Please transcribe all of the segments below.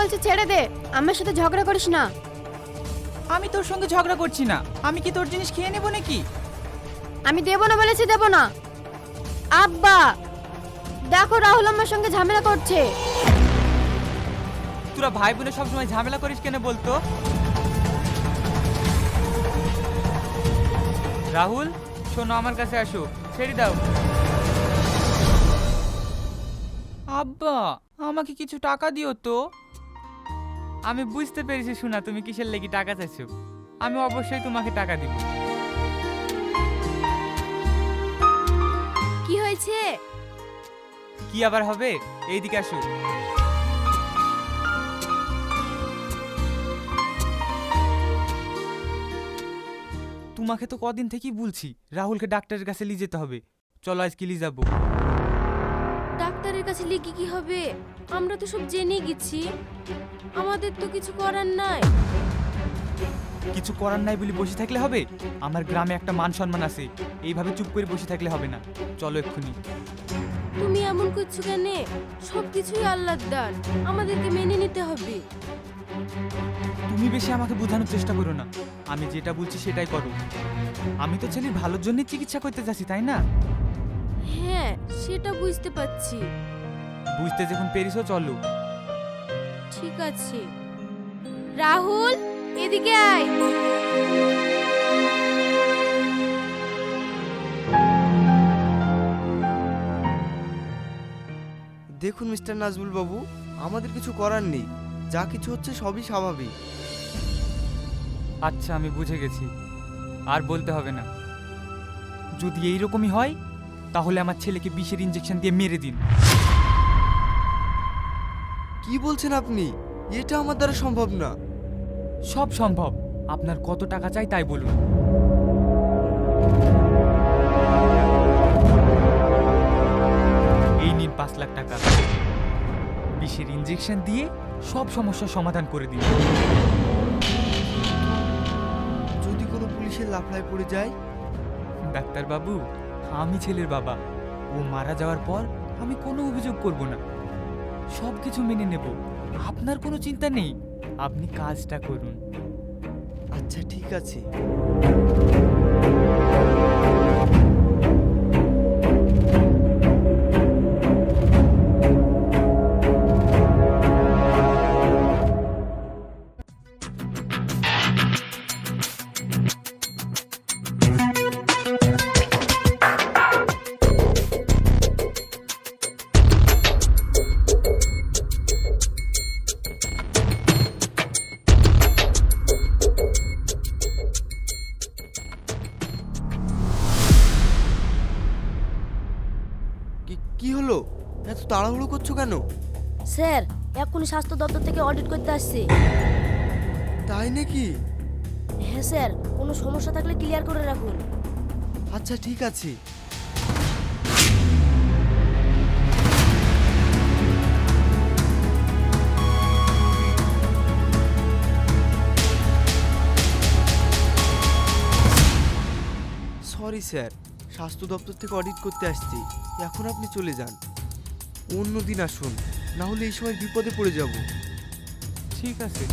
বলছি ছেড়ে দে আমার সাথে ঝগড়া করিস না। আমি তোর সঙ্গে ঝগড়া করছি না। আমি কি তোর জিনিস খেয়ে নেব নাকি? আমি দেবো না বলেছি দেবো না। আব্বা দেখো রাহুল আমার সঙ্গে ঝামেলা করছে। তোরা ভাই বোনে সবসময় ঝামেলা করিস কেন বলতো? রাহুল শোনো আমার কাছে আসো। ছেড়ে দাও। আব্বা আমাকে কিছু টাকা দিও তো। আমি বুঝতে পেরেছি শোনা তুমি কিসের লেগে টাকা চাইছো? আমি অবশ্যই তোমাকে টাকা দিব। কি হয়েছে? কি আবার হবে? এইদিকে আসো। তোমাকে তো কদিন থেকেই বলছি রাহুলকে ডাক্তারের কাছে নিয়ে যেতে হবে। চলো আজকে নিয়ে যাব। ডাক্তারের কাছে লিখে কি হবে? আমরা তো সব জেনে গেছি। আমাদের তো কিছু করার নাই। কিছু করার নাই বলে বসে থাকলে হবে? আমার গ্রামে একটা মান সম্মান আছে। এইভাবে চুপ করে বসে থাকলে হবে না। চলো এক্ষুনি। তুমি এমন করছ কেন? সব কিছুই আল্লাহর দান। আমাদেরকে মেনে নিতে হবে। তুমি বেশি আমাকে বোঝানোর চেষ্টা করো না। আমি যেটা বলছি সেটাই করো। আমি তো ছেলের ভালোর জন্য চিকিৎসা করতে যাচ্ছি তাই না? হ্যাঁ সেটা বুঝতে পারছি। বুঝতে যখন পেরেছ চলো। ঠিক আছে। রাহুল এদিকে আয়। দেখুন মিস্টার নাজমুল বাবু আমাদের কিছু করার নেই। যা কিছু হচ্ছে সবই স্বাভাবিক। আচ্ছা আমি বুঝে গেছি। আর বলতে হবে না। যদি এইরকমই হয় তাহলে আমার ছেলেকে বিষের ইঞ্জেকশন দিয়ে মেরে দিন। কি বলছেন আপনি? এটা আমার দ্বারা সম্ভব না। সব সম্ভব। আপনার কত টাকা চাই তাই বলুন। এই নিন পাঁচ লাখ টাকা। বিষের ইঞ্জেকশন দিয়ে সব সমস্যার সমাধান করে দিন। যদি কোনো পুলিশের লাফলায় পড়ে যায়? ডাক্তারবাবু আমি ছেলের বাবা। ও মারা যাওয়ার পর আমি কোনো অভিযোগ করব না। সব কিছু মেনে নেব। আপনার কোনো চিন্তা নেই। আপনি কাজটা করুন। আচ্ছা ঠিক আছে। কেন? স্যার এখনই স্বাস্থ্য দপ্তর থেকে অডিট করতে আসছে। তাই নাকি? হ্যাঁ স্যার কোনো সমস্যা থাকলে ক্লিয়ার করে রাখুন। আচ্ছা ঠিক আছে। সরি স্যার স্বাস্থ্য দপ্তর থেকে অডিট করতে আসছি। এখন আপনি চলে যান। অন্য দিন আসুন। না হলে এই সময় বিপদে পড়ে যাব। ঠিক আছে।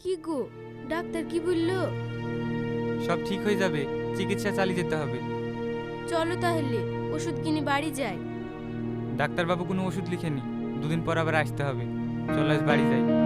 কি গো? ডাক্তার কি বলল? সব ঠিক হয়ে যাবে। চিকিৎসা চালিয়ে যেতে হবে। চলো তাহলে ওষুধ কিনে বাড়ি যাই। ডাক্তারবাবু কোনো ওষুধ লিখেনি দুদিন পর আবার আসতে হবে। চলো বাড়ি যাই।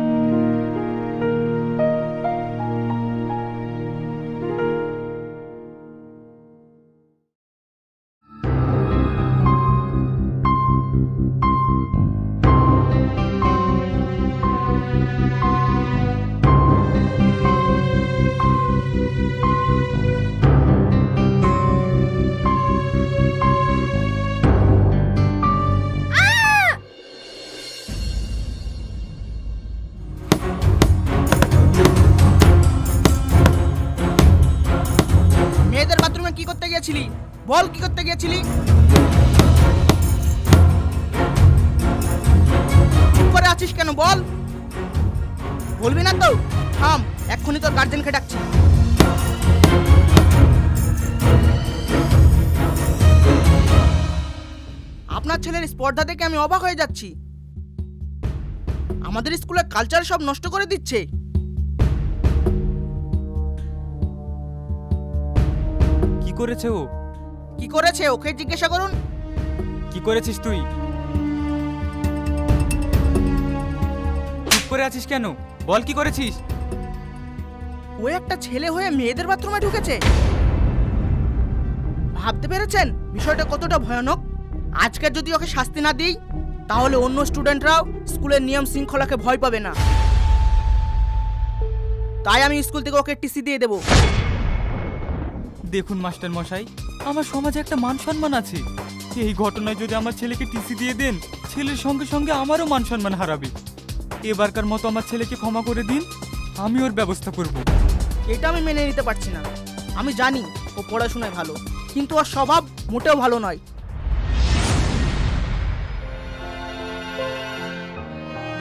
আপনার ছেলের স্পর্ধা দেখে আমি অবাক হয়ে যাচ্ছি। আমাদের স্কুলের কালচার সব নষ্ট করে দিচ্ছে। কি করেছে ও? কি করেছে? ওকে জিজ্ঞাসা করুন। কি করেছিস তুই? চুপ করে আছিস কেন? বল কি করেছিস? ও একটা ছেলে হয়ে মেয়েদের বাথরুমে ঢুকেছে। ভাবতে পেরেছেন? বিষয়টা কতটা ভয়ানক? আজকে যদি ওকে শাস্তি না দিই তাহলে অন্য স্টুডেন্টরাও স্কুলের নিয়ম শৃঙ্খলাকে ভয় পাবে না। তাই আমি স্কুল থেকে ওকে টিসি দিয়ে দেবো। দেখুন মাস্টার মশাই আমার সমাজে একটা মান সম্মান আছে। এই ঘটনায় যদি আমার ছেলেকে টিসি দিয়ে দেন ছেলের সঙ্গে সঙ্গে আমারও মান সম্মান হারাবে। এবারকার মতো আমার ছেলেকে ক্ষমা করে দিন আমি ওর ব্যবস্থা করব। এটা আমি মেনে নিতে পারছি না। আমি জানি ও পড়াশোনায় ভালো কিন্তু ওর স্বভাব মোটেও ভালো নয়।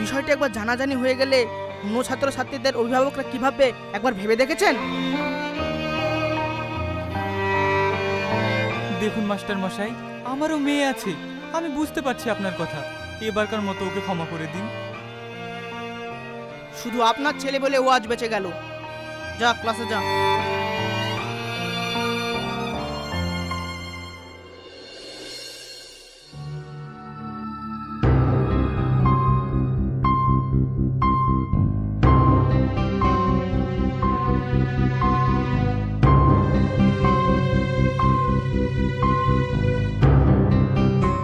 বিষয়টা একবার জানাজানি হয়ে গেলে অন্য ছাত্রছাত্রীদের অভিভাবকরা কীভাবে একবার ভেবে দেখেছেন? দেখুন মাস্টার মশাই আমারও মেয়ে আছে। আমি বুঝতে পারছি আপনার কথা। এবারকার মতো ওকে ক্ষমা করে দিন। শুধু আপনার ছেলে বলে ও আজ বেঁচে গেল। যা ক্লাসে যা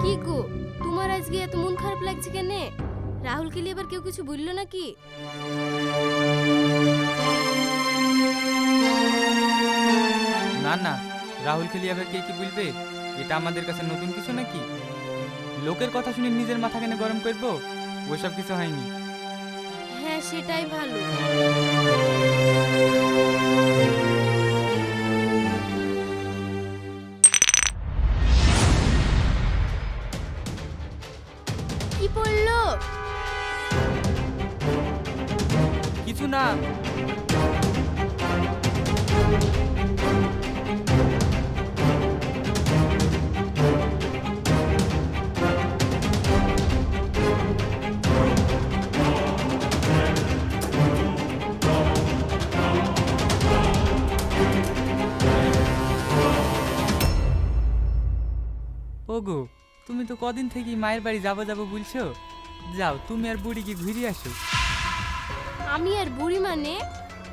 কি গো তোমার আজকে এত মন খারাপ লাগছে কেন? রাহুলকে নিয়ে এবার কেউ কিছু বলল নাকি? না না রাহুল খেলি আবার কে কি বলবে? এটা আমাদের কাছে নতুন কিছু নাকি? লোকের কথা শুনে নিজের মাথা কেন গরম করব? ওসব কিছু হয়নি। হ্যাঁ সেটাই ভালো। কদিন থেকেই মায়ের বাড়ি যাব যাব বলছো? যাও তুমি আর বুড়িকে ঘুরে আসো। আমি আর বুড়ি মানে?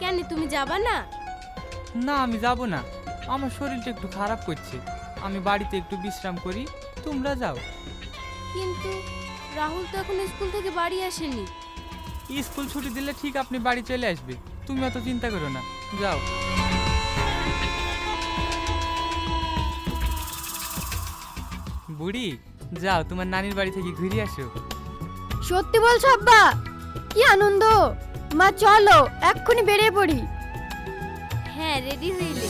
কেন তুমি যাবা না? না আমি যাব না। আমার শরীরটা একটু খারাপ করছে। আমি বাড়িতে একটু বিশ্রাম করি তোমরা যাও। কিন্তু রাহুল তো এখন স্কুল থেকে বাড়ি আসেনি। স্কুল ছুটি দিলে ঠিক আপনি বাড়ি চলে আসবে। তুমি অত চিন্তা করো না। যাও। বুড়ি যাও তোমার নানির বাড়ি থেকে ঘুরে আসো। সত্যি বলছো আব্বা? কি আনন্দ। মা চলো এক্ষুনি বেরিয়ে পড়ি। হ্যাঁ রেডি হইলে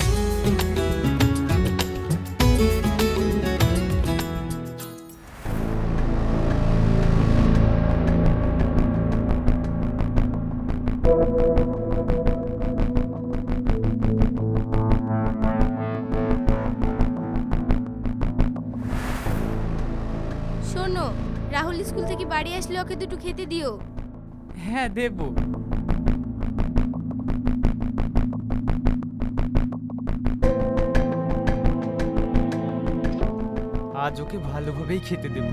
বাড়ি আসলে ওকে দুটো খেতে দিও। হ্যাঁ দেবো। আজ ওকে ভালোভাবেই খেতে দেবো।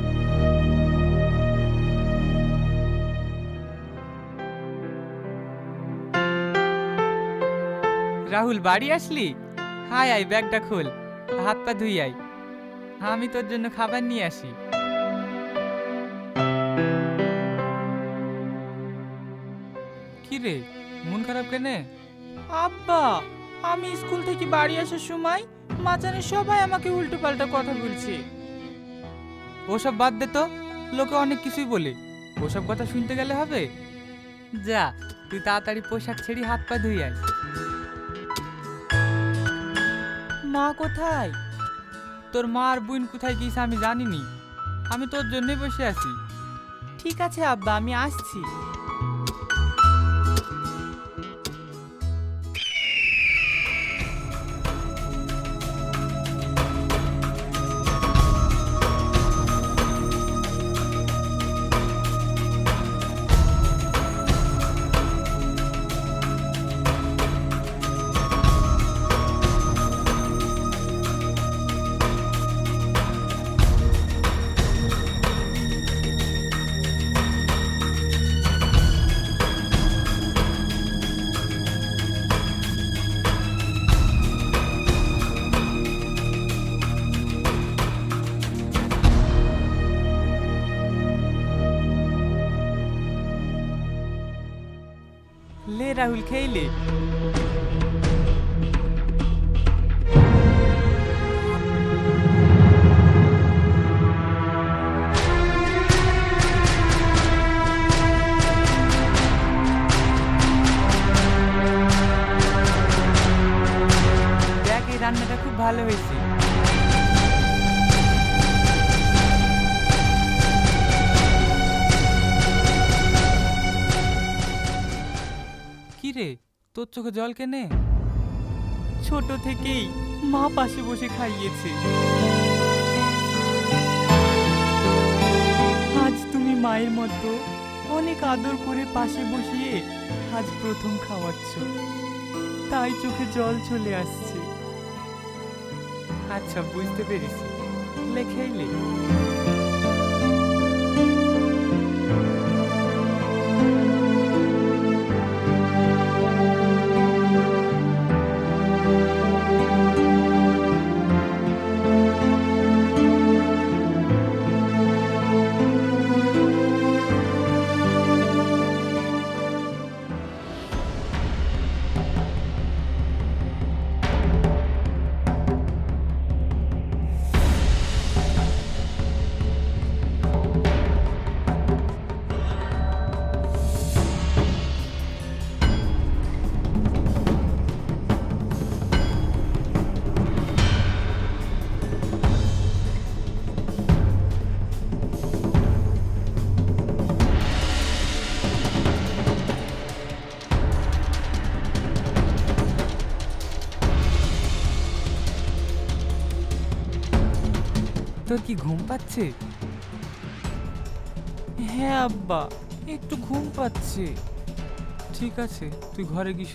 রাহুল, বাড়ি আসলি? হাই আই ব্যাগটা খোল। হাত পা ধুই, আয়। আমি তোর জন্য খাবার নিয়ে আসি। রে? মন খারাপ কেনে? আব্বা, আমি স্কুল থেকে বাড়ি আসার সময় মাচানে সবাই আমাকে উল্টো পাল্টা কথা বলছে। ওসব বাদ দে তো, লোকে অনেক কিছুই বলে। ওসব কথা শুনতে গেলে হবে? যা, তুই তাড়াতাড়ি পোশাক ছেড়ে হাত পা ধুই আয়। মা কোথায়? তোর মা আর বোন কোথায় গিয়েছে আমি জানিনি। আমি তোর জন্যই বসে আছি। ঠিক আছে আব্বা, আমি আসছি। রাহুল খেইলে তোর চোখে জল কেনে? ছোট থেকেই মা পাশে বসে খাইয়েছে। আজ তুমি মায়ের মতো অনেক আদর করে পাশে বসিয়ে আজ প্রথম খাওয়াচ্ছ। তাই চোখে জল চলে আসছে। আচ্ছা বুঝতে পেরেছি। লেখাইলে তোর কি ঘুম পাচ্ছে? হ্যাঁ আব্বা একটু ঘুম পাচ্ছে। ঠিক আছে তুই ঘরে গিয়ে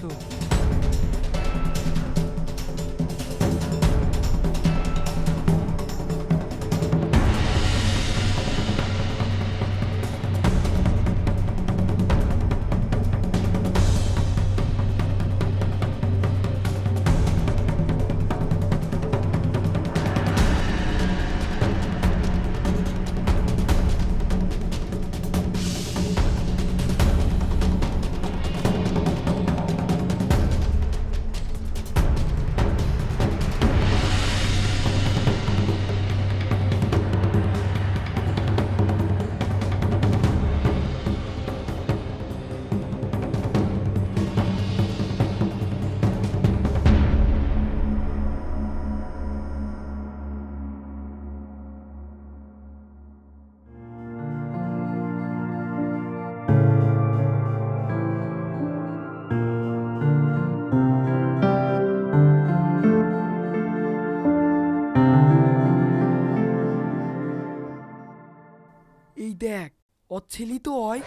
ওর ছেলে তো হয়।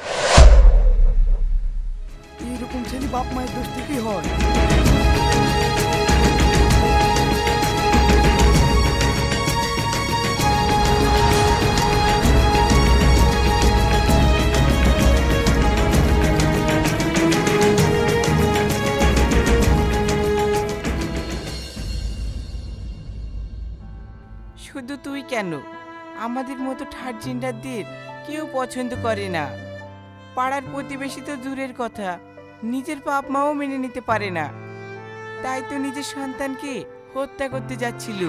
এইরকম ছেলে বাপ মায়ের দোষ থেকেই হয়। শুধু তুই কেন? আমাদের মতো থার্ড জেন্ডারদের কেউ পছন্দ করে না। পাড়ার প্রতিবেশী তো দূরের কথা, নিজের বাপ মাও মেনে নিতে পারে না। তাই তো নিজের সন্তানকে হত্যা করতে যাচ্ছিল।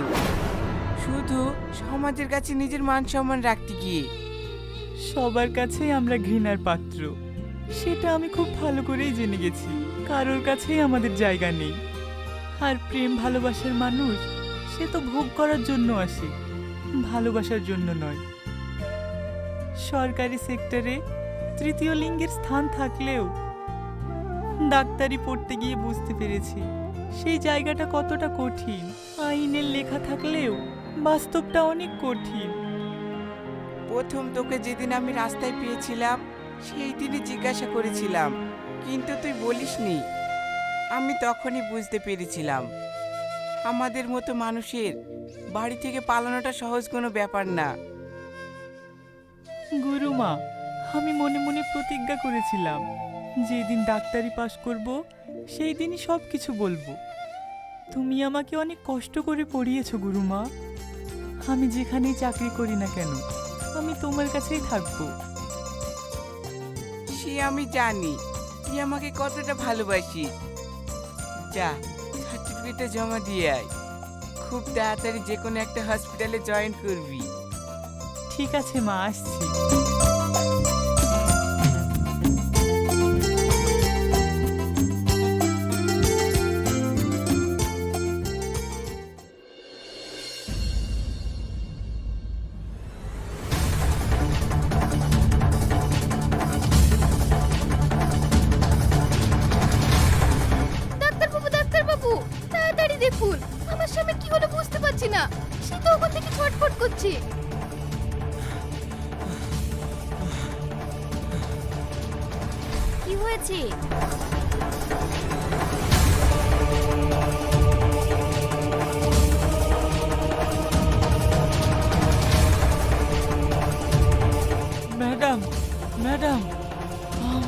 শুধু সমাজের কাছে নিজের মান সম্মান রাখতে গিয়ে। সবার কাছেই আমরা ঘৃণার পাত্র। সেটা আমি খুব ভালো করেই জেনে গেছি। কারোর কাছেই আমাদের জায়গা নেই। আর প্রেম ভালোবাসার মানুষ, সে তো ভোগ করার জন্য আসে। ভালোবাসার জন্য নয়। সরকারি সেক্টরে তৃতীয় লিঙ্গের স্থান থাকলেও ডাক্তারি পড়তে গিয়ে বুঝতে পেরেছি, সেই জায়গাটা কতটা কঠিন। আইনের লেখা থাকলেও বাস্তবটা অনেক কঠিন। প্রথম তোকে যেদিন আমি রাস্তায় পেয়েছিলাম, সেই দিনই জিজ্ঞাসা করেছিলাম, কিন্তু তুই বলিসনি। আমি তখনই বুঝতে পেরেছিলাম। আমাদের মতো মানুষের বাড়ি থেকে পালানোটা সহজ কোনো ব্যাপার না। গুরুমা আমি মনে মনে প্রতিজ্ঞা করেছিলাম, যেদিন ডাক্তারি পাশ করব সেই দিনই সব কিছু বলব। তুমি আমাকে অনেক কষ্ট করে পড়িয়েছ গুরুমা আমি যেখানেই চাকরি করি না কেন, আমি তোমার কাছেই থাকব। সে আমি জানি, তুই আমাকে কতটা ভালোবাসিস। যা সার্টিফিকেটটা জমা দিয়ে আয়। খুব তাড়াতাড়ি যে কোনো একটা হসপিটালে জয়েন করবি। ঠিক আছে মা আসছি।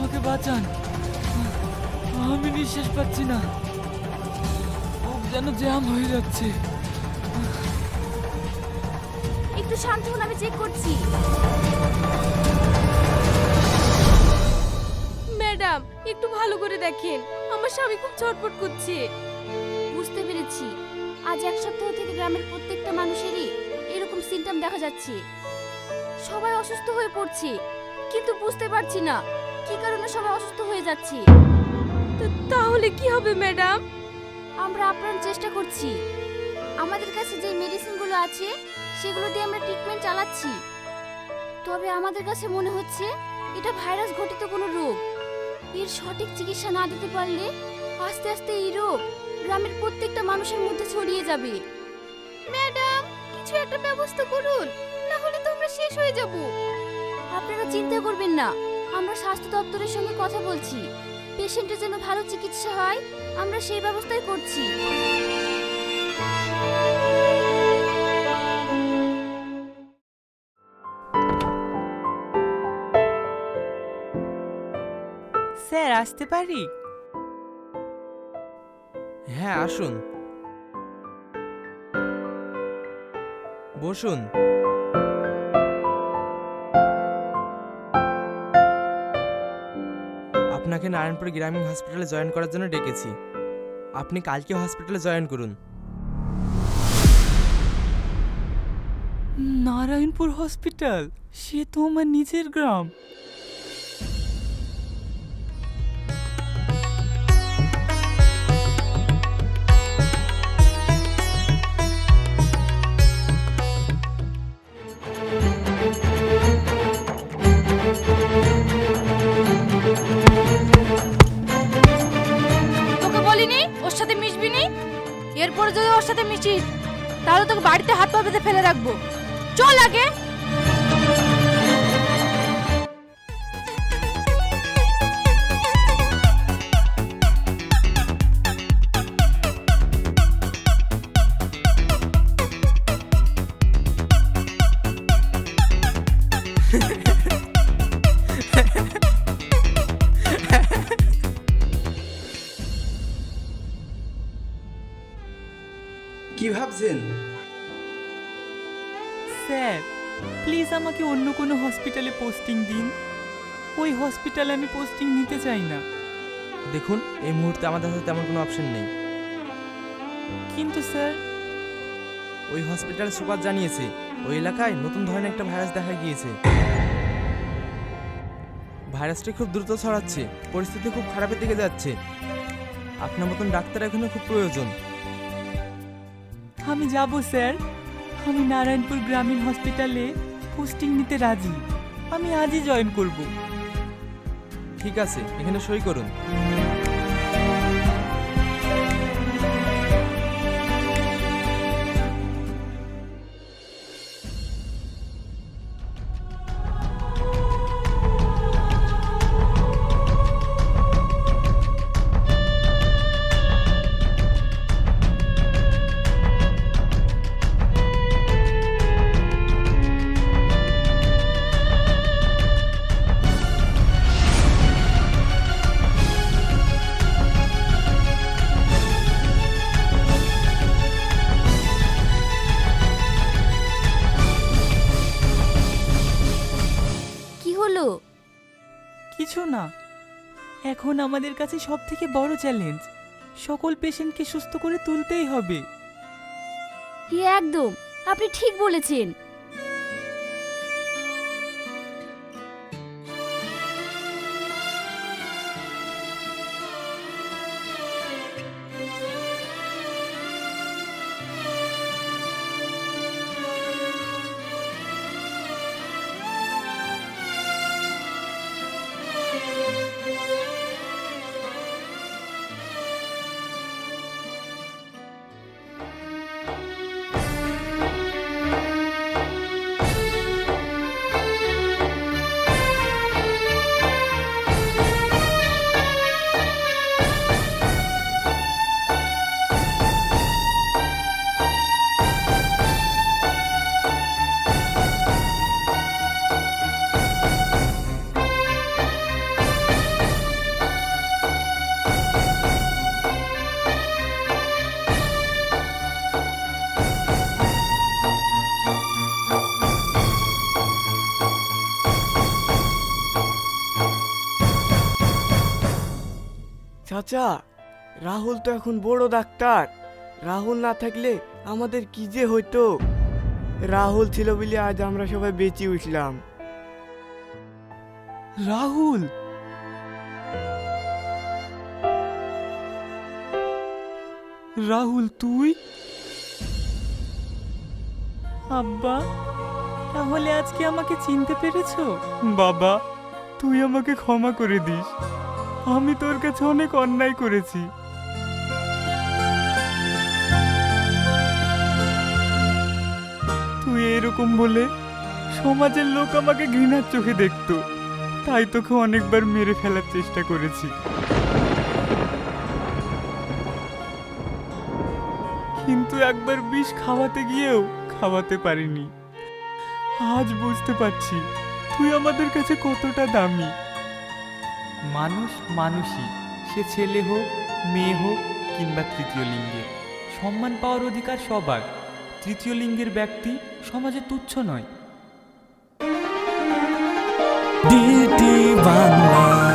আমাকে বাঁচান। আমি নিঃশ্বাস পাচ্ছি না। যেন জ্যাম হয়ে যাচ্ছে। একটু শান্ত হন, আমি চেক করছি। ম্যাডাম, একটু ভালো করে দেখেন। আমার স্বামী খুব ছটফট করছে। বুঝতে পেরেছি। আজ এক সপ্তাহ থেকে গ্রামের প্রত্যেকটা মানুষেরই এরকম সিমটম দেখা যাচ্ছে। সবাই অসুস্থ হয়ে পড়ছে, কিন্তু বুঝতে পারছি না। কি কারণে সবাই অসুস্থ হয়ে যাচ্ছে? তা- তাহলে কি হবে ম্যাডাম? আমরা আপ্রাণ চেষ্টা করছি। আমাদের কাছে যে মেডিসিনগুলো আছে সেগুলো দিয়ে আমরা ট্রিটমেন্ট চালাচ্ছি। তবে আমাদের কাছে মনে হচ্ছে এটা ভাইরাস ঘটিত কোনো রোগ। এর সঠিক চিকিৎসা না দিতে পারলে আস্তে আস্তে এই রোগ গ্রামের প্রত্যেকটা মানুষের মধ্যে ছড়িয়ে যাবে। ম্যাডাম কিছু একটা ব্যবস্থা করুন না হলে তো আমরা শেষ হয়ে যাব। আপনারা চিন্তা করবেন না। আমরা স্বাস্থ্য দপ্তরের সঙ্গে কথা বলছি। পেশেন্টের জন্য ভালো চিকিৎসা হয়, আমরা সেই ব্যবস্থাই করছি। স্যার, আসতে পারি? হ্যাঁ আসুন। বসুন। আপনাকে নারায়ণপুর গ্রামীণ হসপিটালে জয়েন করার জন্য ডেকেছি। আপনি কালকে হসপিটালে জয়েন করুন। নারায়ণপুর হসপিটাল? সে তো আমার নিজের গ্রাম। পোস্টিং দিন। ওই হসপিটালে আমি পোস্টিং নিতে চাই না। দেখুন এই মুহূর্তে আমাদের হাতে তেমন কোনো অপশন নেই। কিন্তু স্যার। ওই হসপিটাল সুপার জানিয়েছে ওই এলাকায় নতুন ধরনের একটা ভাইরাস দেখা গিয়েছে। ভাইরাসটি খুব দ্রুত ছড়াচ্ছে পরিস্থিতি খুব খারাপের দিকে যাচ্ছে। আপনার মতন ডাক্তার এখানে খুব প্রয়োজন। আমি যাব স্যার। আমি নারায়ণপুর গ্রামীণ হসপিটালে পোস্টিং নিতে রাজি। আমি আজই জয়েন করব। ঠিক আছে এখানে সই করুন। এখন আমাদের কাছে সব থেকে বড় চ্যালেঞ্জ সকল পেশেন্টকে সুস্থ করে তুলতেই হবে। একদম। আপনি ঠিক বলেছেন। চাচা রাহুল তো এখন বড় ডাক্তার। রাহুল না থাকলে আমাদের কি যে হইতো? রাহুল ছিল বলে আজ আমরা সবাই বেঁচে উঠলাম। রাহুল! রাহুল তুই? আব্বা তাহলে আজকে আমাকে চিনতে পেরেছ? বাবা তুই আমাকে ক্ষমা করে দিস। আমি তোর কাছে অনেক অন্যায় করেছি। তুই এরকম বলে সমাজের লোক আমাকে ঘৃণার চোখে দেখতো। তাই তোকে অনেকবার মেরে ফেলার চেষ্টা করেছি। কিন্তু একবার বিষ খাওয়াতে গিয়েও খাওয়াতে পারিনি। আজ বুঝতে পারছি তুই আমাদের কাছে কতটা দামি। মানুষ মানুষই, সে ছেলে হোক, মেয়ে হোক কিংবা তৃতীয় লিঙ্গে। সম্মান পাওয়ার অধিকার সবার। তৃতীয় লিঙ্গের ব্যক্তি সমাজে তুচ্ছ নয়। বাংলা।